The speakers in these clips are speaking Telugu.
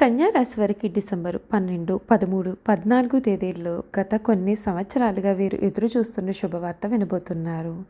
కన్యా రాశి వారికి డిసెంబర్ పన్నెండు పదమూడు పద్నాలుగు తేదీల్లో గత కొన్ని సంవత్సరాలుగా వీరు ఎదురు చూస్తున్న శుభవార్త వినబోతున్నారు.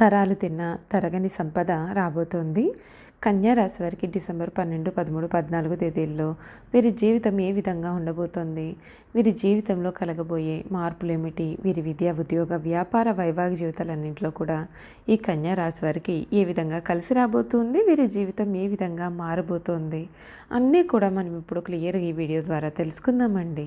తరాలు తిన్న తరగని సంపద రాబోతోంది. కన్యా రాశి వారికి డిసెంబర్ పన్నెండు పదమూడు పద్నాలుగు తేదీల్లో వీరి జీవితం ఏ విధంగా ఉండబోతోంది? వీరి జీవితంలో కలగబోయే మార్పులు ఏమిటి వీరి విద్యా ఉద్యోగ వ్యాపార వైవాహిక జీవితాలన్నింటిలో కూడా ఈ కన్యా రాశి వారికి ఏ విధంగా కలిసి రాబోతుంది? వీరి జీవితం ఏ విధంగా మారబోతోంది? అన్నీ కూడా మనం ఇప్పుడు క్లియర్గా ఈ వీడియో ద్వారా తెలుసుకుందామండి.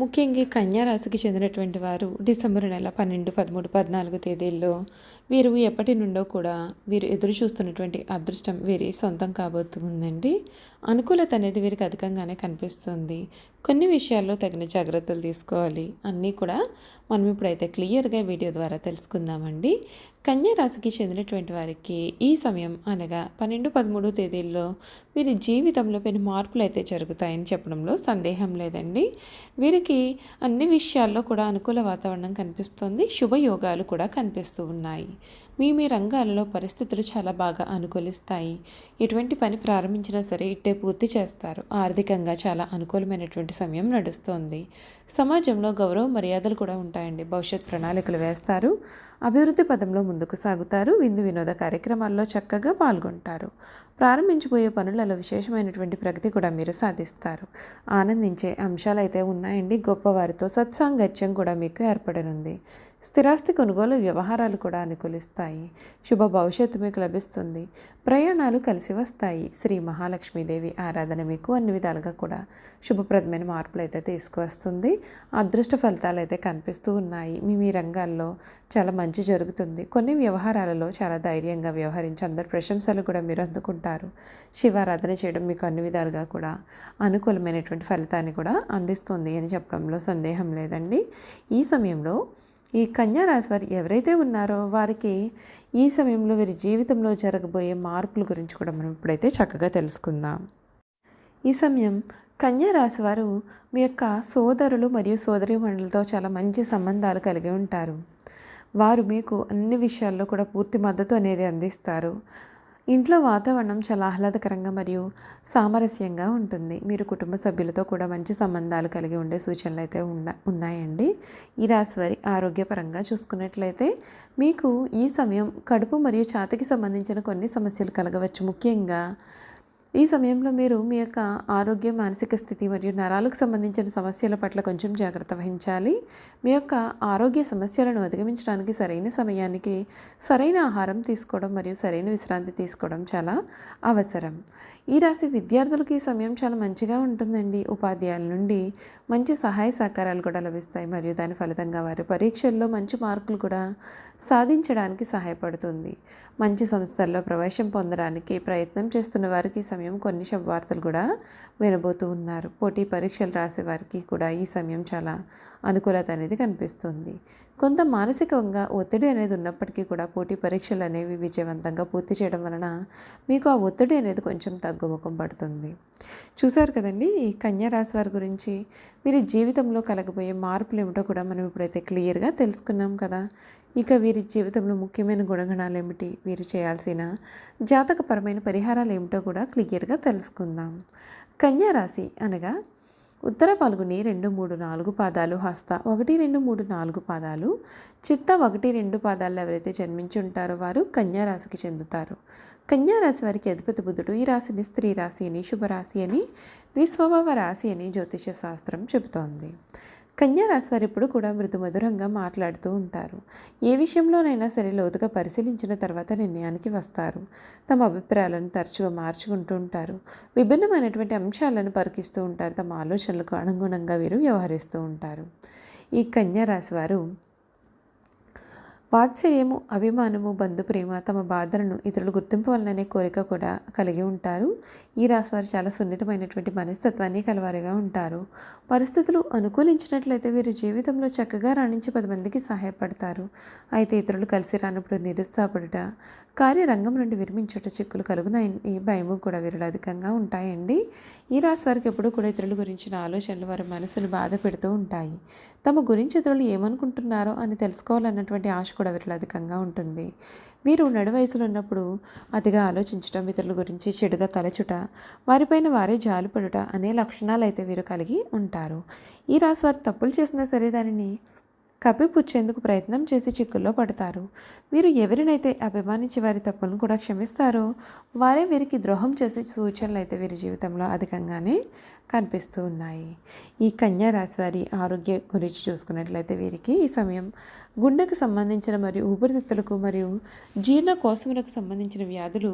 ముఖ్యంగా కన్యా రాశికి చెందినటువంటి వారు డిసెంబర్ నెల పన్నెండు పదమూడు పద్నాలుగు తేదీల్లో వీరు ఎప్పటి నుండో కూడా వీరు ఎదురు చూస్తున్నటువంటి అదృష్టం వీరి సొంతం కాబోతుందండి. అనుకూలత అనేది వీరికి అధికంగానే కనిపిస్తుంది. కొన్ని విషయాల్లో తగిన జాగ్రత్తలు తీసుకోవాలి. అన్నీ కూడా మనం ఇప్పుడైతే క్లియర్గా వీడియో ద్వారా తెలుసుకుందామండి. కన్యా రాశికి చెందినటువంటి వారికి ఈ సమయం అనగా పన్నెండు పదమూడు తేదీల్లో వీరి జీవితంలో పెను మార్పులు అయితే జరుగుతాయని చెప్పడంలో సందేహం లేదండి. వీరికి అన్ని విషయాల్లో కూడా అనుకూల వాతావరణం కనిపిస్తుంది. శుభయోగాలు కూడా కనిపిస్తూ ఉన్నాయి. మీ మీ రంగాలలో పరిస్థితులు చాలా బాగా అనుకూలిస్తాయి. ఎటువంటి పని ప్రారంభించినా సరే ఇట్టే పూర్తి చేస్తారు. ఆర్థికంగా చాలా అనుకూలమైనటువంటి సమయం నడుస్తోంది. సమాజంలో గౌరవ మర్యాదలు కూడా ఉంటాయండి. భవిష్యత్ ప్రణాళికలు వేస్తారు. అభివృద్ధి పదంలో ముందుకు సాగుతారు. విందు వినోద కార్యక్రమాల్లో చక్కగా పాల్గొంటారు. ప్రారంభించబోయే పనులలో విశేషమైనటువంటి ప్రగతి కూడా మీరు సాధిస్తారు. ఆనందించే అంశాలు అయితే ఉన్నాయండి. గొప్పవారితో సత్సాంగత్యం కూడా మీకు ఏర్పడనుంది. స్థిరాస్తి కొనుగోలు వ్యవహారాలు కూడా అనుకూలిస్తాయి. శుభ భవిష్యత్తు మీకు లభిస్తుంది. ప్రయాణాలు కలిసి వస్తాయి. శ్రీ మహాలక్ష్మీదేవి ఆరాధన మీకు అన్ని విధాలుగా కూడా శుభప్రదమైన మార్పులు అయితే తీసుకువస్తుంది. అదృష్ట ఫలితాలు అయితే కనిపిస్తూ ఉన్నాయి. మీ మీ రంగాల్లో చాలా మంచి జరుగుతుంది. కొన్ని వ్యవహారాలలో చాలా ధైర్యంగా వ్యవహరించి అందరి ప్రశంసలు కూడా మీరు అందుకుంటారు. శివారాధన చేయడం మీకు అన్ని విధాలుగా కూడా అనుకూలమైనటువంటి ఫలితాన్ని కూడా అందిస్తుంది అని చెప్పడంలో సందేహం లేదండి. ఈ సమయంలో ఈ కన్యారాశి వారు ఎవరైతే ఉన్నారో వారికి ఈ సమయంలో వీరి జీవితంలో జరగబోయే మార్పుల గురించి కూడా మనం ఇప్పుడైతే చక్కగా తెలుసుకుందాం. ఈ సమయం కన్యారాశి వారు మీ యొక్క సోదరులు మరియు సోదరీమణులతో చాలా మంచి సంబంధాలు కలిగి ఉంటారు. వారు మీకు అన్ని విషయాల్లో కూడా పూర్తి మద్దతు అనేది అందిస్తారు. ఇంట్లో వాతావరణం చాలా ఆహ్లాదకరంగా మరియు సామరస్యంగా ఉంటుంది. మీరు కుటుంబ సభ్యులతో కూడా మంచి సంబంధాలు కలిగి ఉండే సూచనలు అయితే ఉన్న ఉన్నాయండి. ఈ రాశి వారి ఆరోగ్యపరంగా చూసుకున్నట్లయితే మీకు ఈ సమయం కడుపు మరియు ఛాతికి సంబంధించిన కొన్ని సమస్యలు కలగవచ్చు. ముఖ్యంగా ఈ సమయంలో మీరు మీ యొక్క ఆరోగ్య మానసిక స్థితి మరియు నరాలకు సంబంధించిన సమస్యల పట్ల కొంచెం జాగ్రత్త వహించాలి. మీ యొక్క ఆరోగ్య సమస్యలను అధిగమించడానికి సరైన సమయానికి సరైన ఆహారం తీసుకోవడం మరియు సరైన విశ్రాంతి తీసుకోవడం చాలా అవసరం. ఈ రాశి విద్యార్థులకి ఈ సమయం చాలా మంచిగా ఉంటుందండి. ఉపాధ్యాయుల నుండి మంచి సహాయ సహకారాలు కూడా లభిస్తాయి మరియు దాని ఫలితంగా వారి పరీక్షల్లో మంచి మార్కులు కూడా సాధించడానికి సహాయపడుతుంది. మంచి సంస్థల్లో ప్రవేశం పొందడానికి ప్రయత్నం చేస్తున్న వారికి సమయం కొన్ని శుభవార్తలు కూడా వినబోతూ ఉన్నారు. పోటీ పరీక్షలు రాసే వారికి కూడా ఈ సమయం చాలా అనుకూలత అనేది కనిపిస్తుంది. కొంత మానసికంగా ఒత్తిడి అనేది ఉన్నప్పటికీ కూడా పోటీ పరీక్షలు అనేవి విజయవంతంగా పూర్తి చేయడం వలన మీకు ఆ ఒత్తిడి అనేది కొంచెం తగ్గుముఖం పడుతుంది. చూశారు కదండి ఈ కన్యా రాశి వారి గురించి వీరి జీవితంలో కలగబోయే మార్పులు ఏమిటో కూడా మనం ఇప్పుడైతే క్లియర్గా తెలుసుకున్నాం కదా. ఇక వీరి జీవితంలో ముఖ్యమైన గుణగణాలు ఏమిటి వీరు చేయాల్సిన జాతకపరమైన పరిహారాలు ఏమిటో కూడా క్లియర్గా తెలుసుకుందాం. కన్యా రాశి అనగా ఉత్తర పాల్గొని రెండు మూడు నాలుగు పాదాలు హస్త ఒకటి రెండు మూడు నాలుగు పాదాలు చిత్త ఒకటి రెండు పాదాల్లో ఎవరైతే జన్మించి ఉంటారో వారు కన్యారాశికి చెందుతారు. కన్యా రాశి వారికి అధిపతి బుధుడు ఈ రాశిని స్త్రీ రాశి అని శుభరాశి అని ద్విస్వభావ రాశి అని జ్యోతిష శాస్త్రం చెబుతోంది. కన్యా వారు ఎప్పుడు కూడా మృదు మధురంగా మాట్లాడుతూ ఉంటారు. ఏ విషయంలోనైనా సరే లోతుగా పరిశీలించిన తర్వాత నిర్ణయానికి వస్తారు. తమ అభిప్రాయాలను తరచుగా మార్చుకుంటూ ఉంటారు. విభిన్నమైనటువంటి అంశాలను పరికిస్తూ ఉంటారు. తమ ఆలోచనలకు అనుగుణంగా వీరు వ్యవహరిస్తూ ఉంటారు. ఈ కన్యా వారు వాత్సల్యము అభిమానము బంధు ప్రేమ తమ బాధలను ఇతరులు గుర్తింపవలననే కోరిక కూడా కలిగి ఉంటారు. ఈ రాశివారు చాలా సున్నితమైనటువంటి మనస్తత్వాన్ని కలవారుగా ఉంటారు. పరిస్థితులు అనుకూలించినట్లయితే వీరి జీవితంలో చక్కగా రాణించి పది మందికి సహాయపడతారు. అయితే ఇతరులు కలిసి రానప్పుడు నిరుత్సాహపడుట కార్యరంగం నుండి విరమించుట చిక్కులు కలుగునాయని భయము కూడా వీరిలో అధికంగా ఉంటాయండి. ఈ రాశి వారికి ఎప్పుడూ కూడా ఇతరుల గురించిన ఆలోచనలు వారి మనసును బాధ పెడుతూ ఉంటాయి. తమ గురించి ఇతరులు ఏమనుకుంటున్నారో అని తెలుసుకోవాలన్నటువంటి ఆశ కూడా వీరిలో అధికంగా ఉంటుంది. వీరు నడు వయసులో ఉన్నప్పుడు అతిగా ఆలోచించటం ఇతరుల గురించి చెడుగా తలచుట వారిపైన వారే జాలిపడుట అనే లక్షణాలు అయితే వీరు కలిగి ఉంటారు. ఈ రాశి వారు తప్పులు చేసినా సరే దానిని కప్పిపుచ్చేందుకు ప్రయత్నం చేసి చిక్కుల్లో పడతారు. వీరు ఎవరినైతే అభిమానించి వారి తప్పులను కూడా క్షమిస్తారో వారే వీరికి ద్రోహం చేసే సూచనలు అయితే వీరి జీవితంలో అధికంగానే కనిపిస్తూ ఉన్నాయి. ఈ కన్యా రాశి వారి ఆరోగ్య గురించి చూసుకున్నట్లయితే వీరికి ఈ సమయం గుండెకు సంబంధించిన మరియు ఊపిరితిత్తులకు మరియు జీర్ణకోశములకు సంబంధించిన వ్యాధులు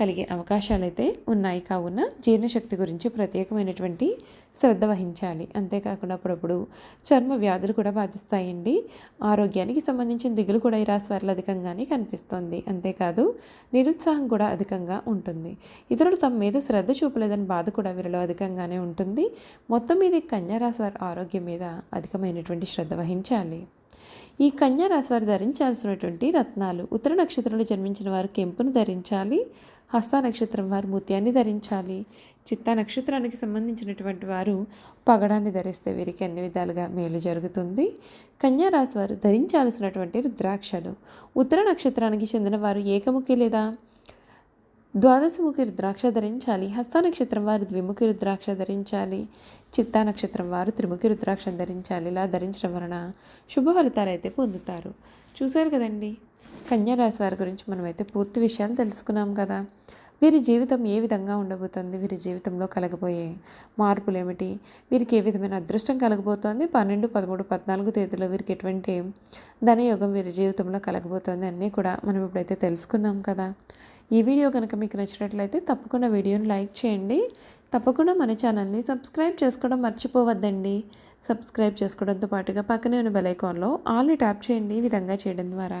కలిగే అవకాశాలు అయితే ఉన్నాయి. కావున జీర్ణశక్తి గురించి ప్రత్యేకమైనటువంటి శ్రద్ధ వహించాలి. అంతేకాకుండా అప్పుడప్పుడు చర్మ వ్యాధులు కూడా బాధిస్తాయండి. ఆరోగ్యానికి సంబంధించిన దిగులు కూడా ఈ రాశి వారిలో అధికంగానే కనిపిస్తుంది. అంతేకాదు నిరుత్సాహం కూడా అధికంగా ఉంటుంది. ఇతరులు తమ మీద శ్రద్ధ చూపలేదని బాధ కూడా వీరిలో అధికంగానే ఉంటుంది. మొత్తం మీద ఈ కన్యా రాశి వారి ఆరోగ్యం మీద అధికమైనటువంటి శ్రద్ధ వహించాలి. ఈ కన్యా రాశి వారు ధరించాల్సినటువంటి రత్నాలు ఉత్తర నక్షత్రంలో జన్మించిన వారు కెంపును ధరించాలి. హస్త నక్షత్రం వారు ముత్యాన్ని ధరించాలి. చిత్తా నక్షత్రానికి సంబంధించినటువంటి వారు పగడాన్ని ధరిస్తే వీరికి అన్ని విధాలుగా మేలు జరుగుతుంది. కన్యారాశి వారు ధరించాల్సినటువంటి రుద్రాక్షలు. ఉత్తర నక్షత్రానికి చెందిన వారు ఏకముఖి లేదా ద్వాదశముఖి రుద్రాక్ష ధరించాలి. హస్త నక్షత్రం వారు ద్విముఖి రుద్రాక్ష ధరించాలి. చిత్తా నక్షత్రం వారు త్రిముఖి రుద్రాక్ష ధరించాలి. ఇలా ధరించడం వలన శుభ ఫలితాలు అయితే పొందుతారు. చూశారు కదండి? కన్యారాశి వారి గురించి మనమైతే పూర్తి విషయాలు తెలుసుకున్నాం కదా. వీరి జీవితం ఏ విధంగా ఉండబోతుంది? వీరి జీవితంలో కలగబోయే మార్పులు ఏమిటి వీరికి ఏ విధమైన అదృష్టం కలగబోతోంది? పన్నెండు పదమూడు పద్నాలుగు తేదీలో వీరికి ఎటువంటి ధనయోగం వీరి జీవితంలో కలగబోతోంది అన్నీ కూడా మనం ఇప్పుడైతే తెలుసుకున్నాం కదా. ఈ వీడియో కనుక మీకు నచ్చినట్లయితే తప్పకుండా వీడియోని లైక్ చేయండి. తప్పకుండా మన ఛానల్ని సబ్స్క్రైబ్ చేసుకోవడం మర్చిపోవద్దండి. సబ్స్క్రైబ్ చేసుకోవడంతో పాటుగా పక్కనే ఉన్న బెల్ ఐకాన్లో ఆల్ని ట్యాప్ చేయండి ఈ విధంగా చేయడం ద్వారా.